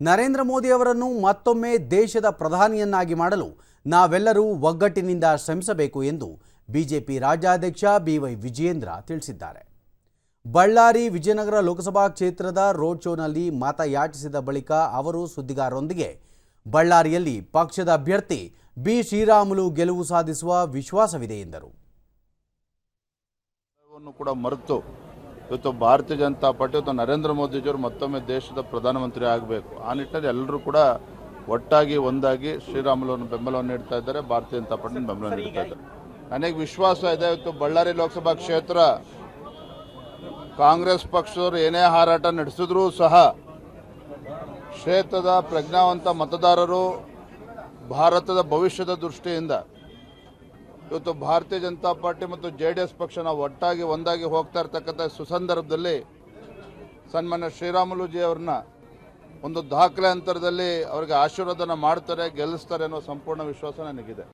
ನರೇಂದ್ರ ಮೋದಿ ಅವರನ್ನು ಮತ್ತೊಮ್ಮೆ ದೇಶದ ಪ್ರಧಾನಿಯನ್ನಾಗಿ ಮಾಡಲು ನಾವೆಲ್ಲರೂ ಒಗ್ಗಟ್ಟಿನಿಂದ ಶ್ರಮಿಸಬೇಕು ಎಂದು ಬಿಜೆಪಿ ರಾಜ್ಯಾಧ್ಯಕ್ಷ ಬಿವೈ ವಿಜಯೇಂದ್ರ ತಿಳಿಸಿದ್ದಾರೆ. ಬಳ್ಳಾರಿ ವಿಜಯನಗರ ಲೋಕಸಭಾ ಕ್ಷೇತ್ರದ ರೋಡ್ ಶೋನಲ್ಲಿ ಮತಯಾಚಿಸಿದ ಬಳಿಕ ಅವರು ಸುದ್ದಿಗಾರರೊಂದಿಗೆ ಬಳ್ಳಾರಿಯಲ್ಲಿ ಪಕ್ಷದ ಅಭ್ಯರ್ಥಿ ಬಿ. ಶ್ರೀರಾಮುಲು ಗೆಲುವು ಸಾಧಿಸುವ ವಿಶ್ವಾಸವಿದೆ ಎಂದರು. ಕೂಡ ಮರೆತು ಇವತ್ತು ಭಾರತೀಯ ಜನತಾ ಪಾರ್ಟಿ ಇವತ್ತು ನರೇಂದ್ರ ಮೋದಿಜಿಯವರು ಮತ್ತೊಮ್ಮೆ ದೇಶದ ಪ್ರಧಾನಮಂತ್ರಿ ಆಗಬೇಕು. ಆ ನಿಟ್ಟಿನಲ್ಲಿ ಎಲ್ಲರೂ ಕೂಡ ಒಟ್ಟಾಗಿ ಒಂದಾಗಿ ಶ್ರೀರಾಮುಲುವನ್ನು ಬೆಂಬಲವನ್ನು ನೀಡ್ತಾ ಇದ್ದಾರೆ. ಭಾರತೀಯ ಜನತಾ ಪಾರ್ಟಿ ಬೆಂಬಲ ನೀಡ್ತಾ ಇದ್ದಾರೆ. ನನಗೆ ವಿಶ್ವಾಸ ಇದೆ ಇವತ್ತು ಬಳ್ಳಾರಿ ಲೋಕಸಭಾ ಕ್ಷೇತ್ರ ಕಾಂಗ್ರೆಸ್ ಪಕ್ಷದವರು ಏನೇ ಹಾರಾಟ ನಡೆಸಿದ್ರೂ ಸಹ ಕ್ಷೇತ್ರದ ಪ್ರಜ್ಞಾವಂತ ಮತದಾರರು ಭಾರತದ ಭವಿಷ್ಯದ ದೃಷ್ಟಿಯಿಂದ ಇವತ್ತು ಭಾರತೀಯ ಜನತಾ ಪಾರ್ಟಿ ಮತ್ತು ಜೆ ಡಿ ಎಸ್ ಪಕ್ಷ ನಾವು ಒಟ್ಟಾಗಿ ಒಂದಾಗಿ ಹೋಗ್ತಾ ಇರ್ತಕ್ಕಂಥ ಸುಸಂದರ್ಭದಲ್ಲಿ ಸನ್ಮಾನ್ಯ ಶ್ರೀರಾಮುಲುಜಿ ಅವ್ರನ್ನ ಒಂದು ದಾಖಲೆ ಅಂತರದಲ್ಲಿ ಅವರಿಗೆ ಆಶೀರ್ವಾದನ ಮಾಡ್ತಾರೆ, ಗೆಲ್ಲಿಸ್ತಾರೆ ಅನ್ನೋ ಸಂಪೂರ್ಣ ವಿಶ್ವಾಸ ನನಗಿದೆ.